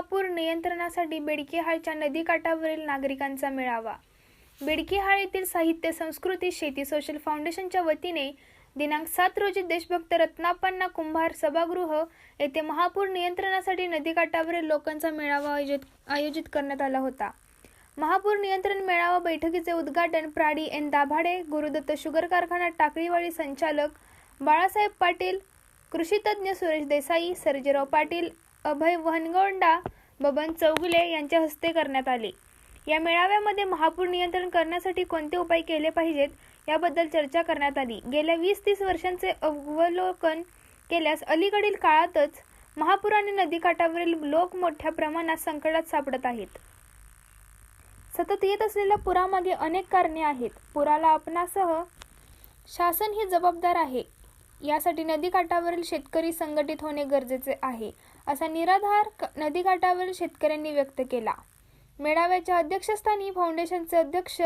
महापूर नियंत्रणासाठी बेडकीहाळच्या नदीकाठावरील नागरिकांचा मेळावा. बेडकीहाळ येथील साहित्य संस्कृती शेती सोशल फाउंडेशनच्या वतीने दिनांक सात रोजी देशभक्त रत्नापन्ना कुंभार सभागृह येथे महापूर नियंत्रणासाठी नदीकाठावरील लोकांचा मेळावा आयोजित आयोजित करण्यात आला होता. महापूर नियंत्रण मेळावा बैठकीचे उद्घाटन प्राडी एन दाभाडे गुरुदत्त शुगर कारखाना टाकळीवाडी संचालक बाळासाहेब पाटील कृषीतज्ञ सुरेश देसाई सर्जेराव पाटील अभय वहनगोंडा बबन चौगुले यांच्या हस्ते करण्यात आले. या मेळाव्यामध्ये महापूर नियंत्रण करण्यासाठी कोणते उपाय केले पाहिजेत याबद्दल चर्चा करण्यात आली. गेल्या वीस तीस वर्षांचे अवलोकन केल्यास अलीकडील काळातच महापूर आणि नदीकाठावरील लोक मोठ्या प्रमाणात संकटात सापडत आहेत. सतत येत असलेल्या पुरामागे अनेक कारणे आहेत. पुराला आपणासह शासन ही जबाबदार आहे. यासाठी नदीकाठावरील शेतकरी संघटित होणे गरजेचे आहे असा निराधार क- नदीकाठावरील शेतकऱ्यांनी व्यक्त केला. मेळाव्याच्या अध्यक्षस्थानी फाउंडेशनचे अध्यक्ष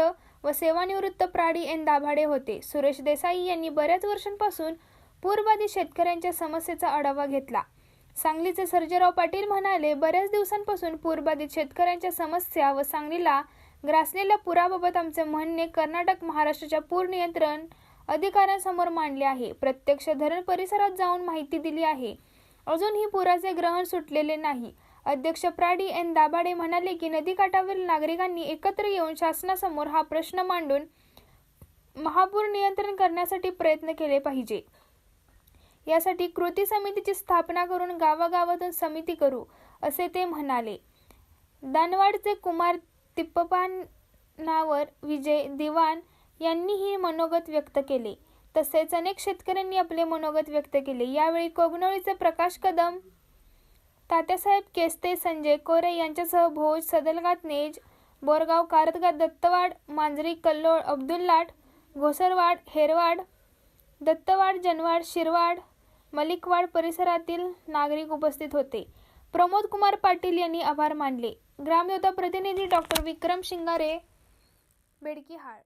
व सेवानिवृत्त प्राडी एन दाभाडे होते. सुरेश देसाई यांनी बऱ्याच वर्षांपासून पूरबाधित शेतकऱ्यांच्या समस्येचा आढावा घेतला. सांगलीचे सर्जेराव पाटील म्हणाले बऱ्याच दिवसांपासून पूरबाधित शेतकऱ्यांच्या समस्या व सांगलीला ग्रासलेल्या पुराबाबत आमचे म्हणणे कर्नाटक महाराष्ट्राच्या पूर नियंत्रण अधिकाऱ्यांसमोर मांडले आहे. प्रत्यक्ष धरण परिसरात जाऊन माहिती दिली आहे. अजूनही पुराचे ग्रहण सुटलेले नाही. अध्यक्ष प्राडी एन दाभाडे म्हणाले की नदीकाठावरील नागरिकांनी एकत्र येऊन शासनासमोर हा प्रश्न मांडून महापूर नियंत्रण करण्यासाठी प्रयत्न केले पाहिजे. यासाठी कृती समितीची स्थापना करून गावागावातून समिती करू असे ते म्हणाले. दानवाडचे कुमार तिप्पपानावर विजय दिवाण यांनीही मनोगत व्यक्त केले. तसेच अनेक शेतकऱ्यांनी आपले मनोगत व्यक्त केले. यावेळी कोगनोळीचे प्रकाश कदम तात्यासाहेब केस्ते संजय कोरे यांच्यासह भोज सदलगात नेज बोरगाव कारतगा दत्तवाड मांजरी कल्लोळ अब्दुल्लाट घोसरवाड हेरवाड दत्तवाड जनवाड शिरवाड मलिकवाड परिसरातील नागरिक उपस्थित होते. प्रमोद कुमार पाटील यांनी आभार मानले. ग्रामदेवता प्रतिनिधी डॉक्टर विक्रम शिंगारे बेडकीहाळ